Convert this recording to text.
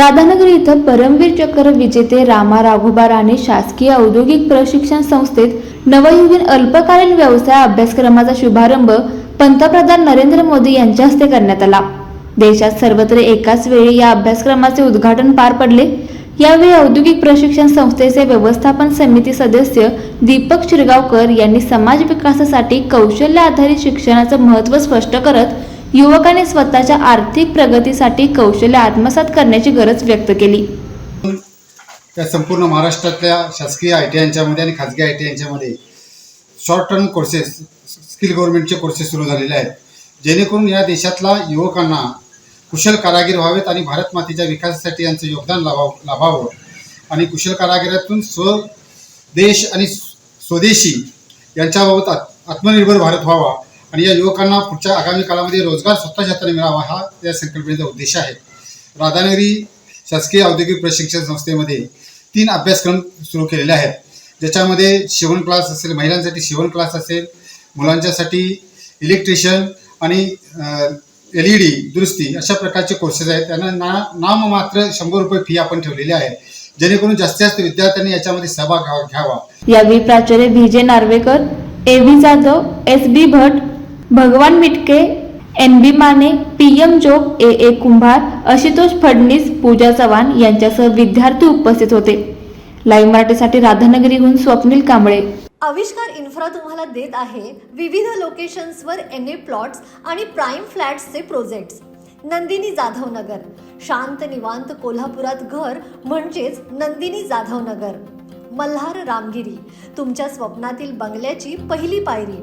राधानगर इथं परमवीर चक्र विजेते रामा राघोबा राणे शासकीय औद्योगिक प्रशिक्षण संस्थेत नवयुगीन अल्पकालीन व्यवसाय अभ्यासक्रमाचा शुभारंभ पंतप्रधान नरेंद्र मोदी यांच्या हस्ते करण्यात आला. देशात सर्वत्र एकाच वेळी या अभ्यासक्रमाचे उद्घाटन पार पडले. यावेळी औद्योगिक प्रशिक्षण संस्थेचे व्यवस्थापन समिती सदस्य दीपक शिरगावकर यांनी समाज विकासासाठी कौशल्य आधारित शिक्षणाचं महत्त्व स्पष्ट करत युवकाने स्वतःच्या आर्थिक प्रगतीसाठी कौशल्य आत्मसात करण्याची गरज व्यक्त केली. त्या संपूर्ण महाराष्ट्रातल्या शासकीय आय टी आयच्यामध्ये आणि खाजगी आय टी आयच्यामध्ये शॉर्ट टर्म कोर्सेस स्किल गव्हर्नमेंटचे कोर्सेस सुरू झालेले आहेत. जेणेकरून या देशातला युवकांना कुशल कारागीर व्हावेत आणि भारत मातेच्या विकासासाठी यांचं योगदान लाभाव लाभावं. आणि कुशल कारागिरातून स्व देश आणि स्वदेशी यांच्याबाबत आत्मनिर्भर भारत व्हावा. आणि या युवकांना पुढच्या आगामी काळामध्ये रोजगार स्वतः हाताने मिळावा हा या संकल्पनेचा उद्देश आहे. राधानगरी शासकीय औद्योगिक प्रशिक्षण संस्थेमध्ये तीन अभ्यासक्रम सुरू केलेले आहेत. ज्याच्यामध्ये शिवण क्लास असेल महिलांसाठी शिवण क्लास असेल मुलांच्यासाठी इलेक्ट्रिशियन आणि एल ई डी दुरुस्ती अशा प्रकारचे कोर्सेस आहेत. त्यांना ना नाममात्र शंभर रुपये फी आपण ठेवलेली आहे. जेणेकरून जास्तीत जास्त विद्यार्थ्यांनी याच्यामध्ये सहभाग घ्यावा- घ्यावा यावेळी प्राचार्य V J Narvekar A V Jadhav S B Bhat Bhagwan Mitke N B Mane P M Jog A A Kumbhar Ashutosh Phadnis Pooja Chavan यांच्यासह विद्यार्थी उपस्थित होते. लाईव्ह मराठीसाठी राधानगरीहून स्वप्नील कांबळे. आविष्कार इन्फ्रा तुम्हाला देत आहे विविध लोकेशन्सवर एन ए प्लॉट्स आणि प्राईम फ्लॅट्सचे प्रोजेक्ट्स. नंदिनी जाधव नगर शांत निवांत कोल्हापुरात घर म्हणजेच नंदिनी जाधव नगर मल्हार रामगिरी. तुमच्या स्वप्नातील बंगल्याची पहिली पायरी.